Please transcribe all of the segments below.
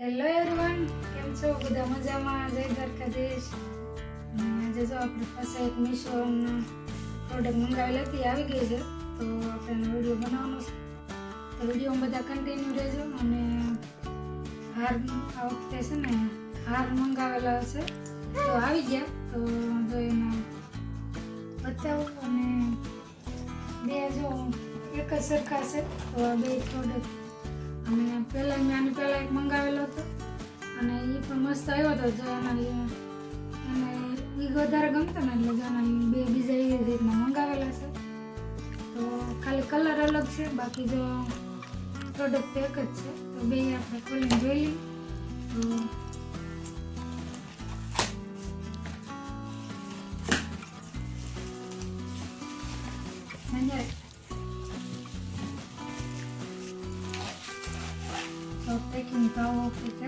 Hello everyone કેમ છો? બધા મજામાં? જય દ્વારકાધીશ. આજે જો આપણી પાસે એક મીશોનો પ્રોડક્ટ મંગાવેલી હતી, આવી ગઈ છે. તો આપણે વીડિયો બનાવવાનો છે. તો વિડીયોમાં બધા કન્ટિન્યુ રહેજો અને હાર, આ વખતે છે ને હાર મંગાવેલા હશે. તો આવી ગયા. તો જો એના બતાવો અને બે જો એક જ સરખા છે. તો આ બે પ્રોડક્ટ અને પહેલાં મેં આની પહેલાં એક મંગાવેલો હતો. અને એ પણ મસ્ત આવ્યો હતો જો એના અને એ વધારે ગમતો ને એટલે જો બે બીજા એ રીતના મંગાવેલા છે. તો ખાલી કલર અલગ છે, બાકી જો પ્રોડક્ટ એક જ છે. તો બે આપણે ખોલીને જોઈ લઈએ. તો અહીંયા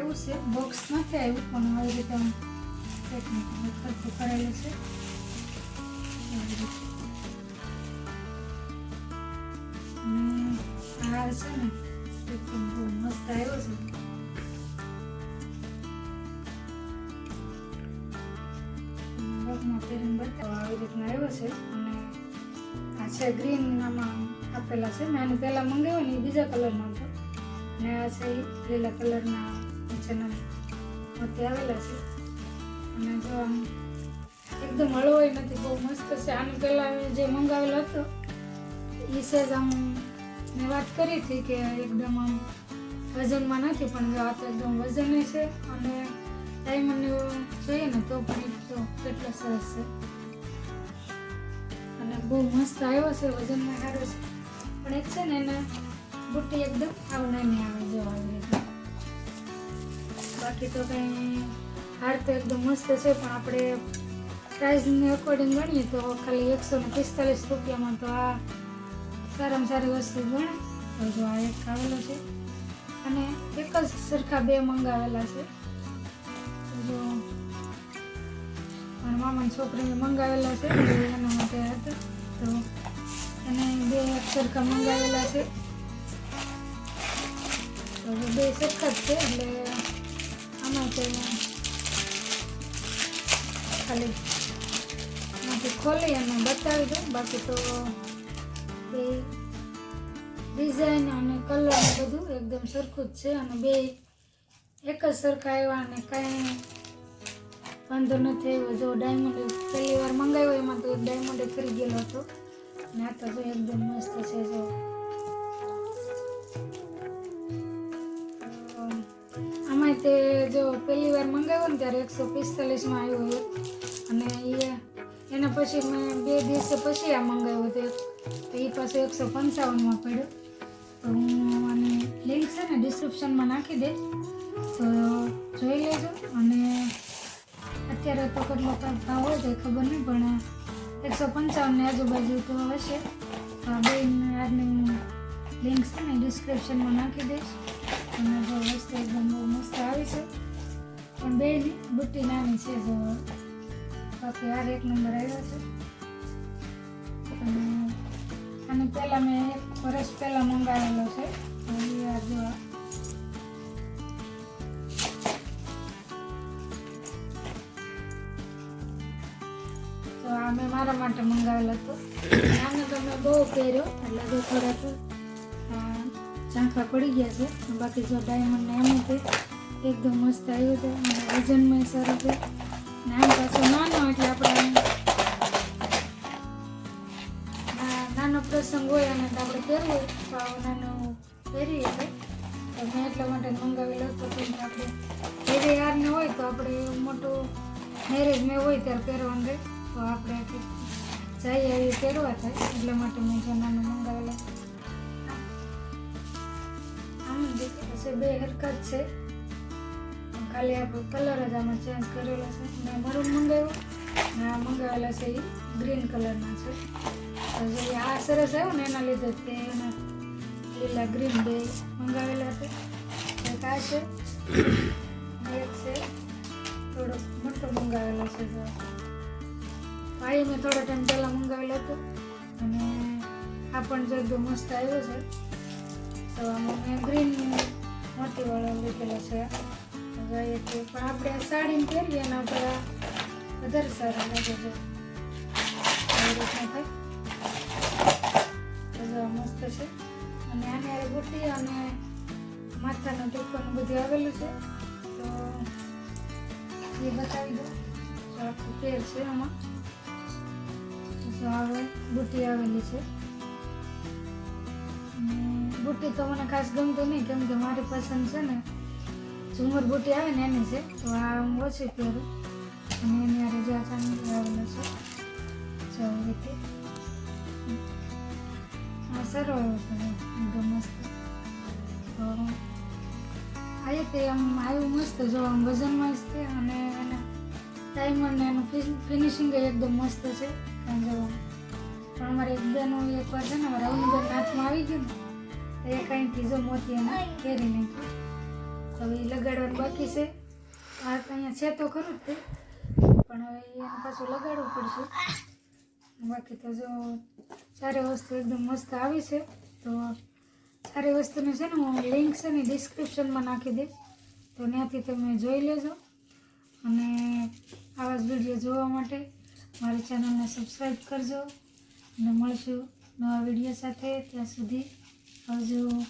એવું છે બોક્સ નથી આવ્યું, પણ આવી રીતે આમ ખર્ચું કરેલું છે. આ છે ને એકદમ બહુ મસ્ત આવ્યો છે. આવી રીતના આવ્યો છે. અને આ છે ગ્રીન આમાં આપેલા છે. મેં આની પહેલાં મંગાવ્યો ને બીજા કલરના હતો. ને આ છે લીલા કલરના નીચેના મોતી આવેલા છે. અને જો આમ એકદમ હળવો નથી, બહુ મસ્ત છે. આની પહેલાં જે મંગાવેલો હતો એ સેજ આમ મેં વાત કરી હતી કે એકદમ આમ વજનમાં નથી, પણ આ તો એકદમ વજન છે અને ડાયમંડ જોઈએ ને તો પણ તો કેટલો સરસ છે. અને બહુ મસ્ત આવ્યો છે, વજનમાં સારો છે. પણ એક છે ને એને બુટ્ટી એકદમ આવ નાની આવે જો આવી બાકી તો કંઈ હાર તો એકદમ મસ્ત છે, પણ આપણે પ્રાઇઝને અકોર્ડિંગ ગણીએ તો ખાલી એકસો ને પિસ્તાલીસ રૂપિયામાં તો આ સારામાં સારી વસ્તુ ગણે. તો જો આ એક આવેલો છે. અને એક જ સરખા બે મંગાવેલા છે. જો મારા મામાની છોકરીને મંગાવેલા છે એના માટે હતા. તો એને બે એક સરખા મંગાવેલા છે. બે સરખા જ છે, એટલે ખાલી આમાંથી ખોલી અને બતાવી દઉં બાકી તો બે ડિઝાઇન અને કલર બધું એકદમ સરખું જ છે અને બે એક જ સરખા આવ્યા અને કાંઈ વાંધો નથી આવ્યો જો ડાયમંડ પહેલી વાર મંગાવ્યો એમાં તો ડાયમંડ ફરી ગયેલો હતો ને આ તો એકદમ મસ્ત છે જો તે જો પહેલી વાર મંગાવ્યો ને ત્યારે એકસો પિસ્તાલીસમાં આવ્યો હતો. અને એ એના પછી મેં બે દિવસે પછી આ મંગાવ્યો હતો એ પાછો એકસો પંચાવનમાં પડ્યો. તો હું આની લિંક છે ને ડિસ્ક્રિપ્શનમાં નાખી દઈશ. તો જોઈ લેજો. અને અત્યારે તો કેટલો ભાવ હોય તો ખબર નહીં, પણ એકસો પંચાવનની આજુબાજુ તો હશે. તો આ બે આજની લિંક છે ને ડિસ્ક્રિપ્શનમાં નાખી દઈશ. અને જો વસ્તુ એકદમ બહુ મસ્ત આવી છે. પણ બે બુટ્ટી નાની છે જો બાકી હાર એક નંબર આવ્યો છે. અને પહેલાં મેં એક વર્ષ પહેલાં મંગાવેલો છે. તો આ મેં મારા માટે મંગાવેલો હતો. આને તો મેં બહુ પહેર્યો, એટલે જો થોડાક ઝાંખા પડી ગયા છે. બાકી જો ડાયમંડ ને એમ તે એકદમ મસ્ત આવ્યું છે. અને વજનમાં સારું છે. ને આમ પાછો નાનો એટલે આપણે નાનો પ્રસંગ હોય અને આપણે પહેરવું હોય. તો આવો નાનો પહેરીએ છીએ. તો મેં એટલા માટે મંગાવેલો હતો કે આપણે ઘેરે યારને હોય તો આપણે મોટું મેરેજ મેં હોય ત્યારે પહેરવાનું રહે. તો આપણે જઈએ આવી પહેરવા થાય એટલા માટે મેં જો નાનો મંગાવેલો છે, બે હરકત છે. ખાલી આપણે કલર જ આમાં ચેન્જ કરેલો છે. મેં મરૂન મંગાવ્યો. ને આ મંગાવેલા છે એ ગ્રીન કલરના છે. જે આ સરસ આવ્યો ને એના લીધે તે એના લીલા ગ્રીન બે મંગાવેલા છે. એક આ છે એક છે થોડો મોટો મંગાવેલો છે. ભાઈ મેં થોડો ટાઈમ પહેલાં મંગાવેલો હતો. અને આ પણ જો મસ્ત આવ્યો છે. તો આમાં મેં ગ્રીન મોટી વાળો લીધેલો છે. જાય છીએ. પણ આપણે સાડીને પહેરીએ એના આપણે વધારે સારા લાગે છે. આવી તો મસ્ત છે. અને આને આ બુટ્ટી અને માથાનો ટીકોનું બધું આવેલું છે. તો એ બતાવી દો તો આખું પેર છે આમાં. જો આવે બુટ્ટી આવેલી છે. બુટ્ટી તો મને ખાસ ગમતું નહીં, કેમ કે મારી પસંદ છે ને, ઝુમર બુટ્ટી આવે ને એની છે, તો આ ઓછી પહેરું. અને એની આ રજા ચાંદી આવેલો છે સારું રીતે. આ સારો આવ્યો છે એકદમ મસ્ત તો તે આમ આવ્યું મસ્ત, જો આમ વજનમાં જ છે, અને એના ટાઈમર ને એનું ફિનિશિંગ એકદમ મસ્ત છે. કારણ કે પણ અમારે એક બેનો એકવાર છે ને, અમારે અવનીબેન હાથમાં આવી ગયું ને તો એ કંઈથી જો મોતી એને પહેરી નાખ્યું હવે એ લગાડવાનું બાકી છે. આ અહીંયા છે તો ખરું જ તે. પણ હવે એને પાછું લગાડવું પડશે. બાકી તો જો સારી વસ્તુ એકદમ મસ્ત આવી છે. તો સારી વસ્તુની છે ને હું લિંક છે ને ડિસ્ક્રિપ્શનમાં નાખી દઈશ. તો ત્યાંથી તમે જોઈ લેજો. અને આવા જ વીડિયો જોવા માટે મારી ચેનલને સબસ્ક્રાઈબ કરજો. અને મળશું નવા વીડિયો સાથે. ત્યાં સુધી puzzle